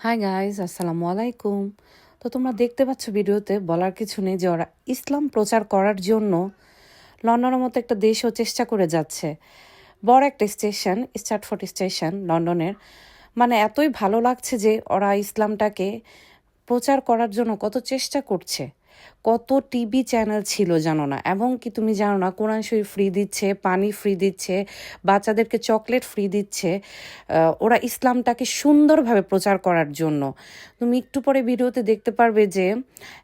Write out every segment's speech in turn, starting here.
Hi guys আসসালামু আলাইকুম। তো তোমরা দেখতে পাচ্ছ ভিডিওতে বলার কিছু নেই যে ওরা ইসলাম প্রচার করার জন্য লন্ডনের মতো একটা দেশও চেষ্টা করে যাচ্ছে। বড় একটা স্টেশন স্টার্টফোর্ড স্টেশন লন্ডনের। মানে এতই ভালো লাগছে যে ওরা ইসলামটাকে প্রচার করার জন্য কত চেষ্টা করছে। কত টিভি চ্যানেল ছিল জানো না? এবং কি তুমি জানো না, কোরআন শরীফ ফ্রি দিচ্ছে, পানি ফ্রি দিচ্ছে, বাচ্চাদেরকে চকলেট ফ্রি দিচ্ছে ওরা ইসলামটাকে সুন্দরভাবে প্রচার করার জন্য। তুমি একটু পরে ভিডিওতে দেখতে পারবে যে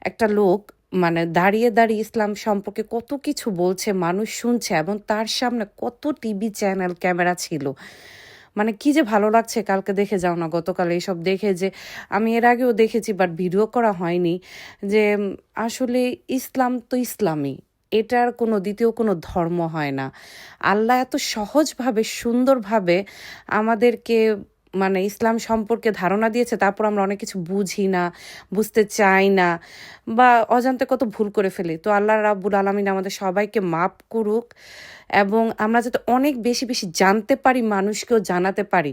একটা লোক মানে দাঁড়িয়ে দাঁড়িয়ে ইসলাম সম্পর্কে কত কিছু বলছে, মানুষ শুনছে, এবং তার সামনে কত টিভি চ্যানেল, ক্যামেরা ছিল। মানে কি যে ভালো লাগছে কালকে দেখে যাও না গতকাল এইসব দেখে যে আমি এর আগেও দেখেছি বাট ভিডিও করা হয়নি যে আসলে ইসলাম তো ইসলামই, এটার কোনো দ্বিতীয় কোনো ধর্ম হয় না। আল্লাহ এত সহজভাবে, সুন্দরভাবে আমাদেরকে মানে ইসলাম সম্পর্কে ধারণা দিয়েছে, তারপর আমরা অনেক কিছু বুঝি না, বুঝতে চাই না, বা অজান্তে কত ভুল করে ফেলি। তো আল্লাহ রাবুল আলমিন আমাদের সবাইকে মাপ করুক এবং আমরা যাতে অনেক বেশি বেশি জানতে পারি, মানুষকেও জানাতে পারি।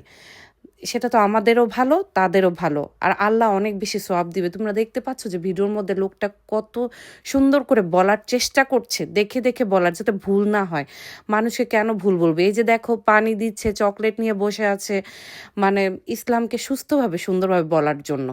সেটা তো আমাদেরও ভালো, তাদেরও ভালো। আর আল্লাহ অনেক বেশি সোয়াব দিবে। তোমরা দেখতে পাচ্ছ যে ভিডিওর মধ্যে লোকটা কত সুন্দর করে বলার চেষ্টা করছে, দেখে দেখে বলার যাতে ভুল না হয়। মানুষকে কেন ভুল বলবে? এই যে দেখো, পানি দিচ্ছে, চকলেট নিয়ে বসে আছে মানে ইসলামকে সুস্থভাবে, সুন্দরভাবে বলার জন্য।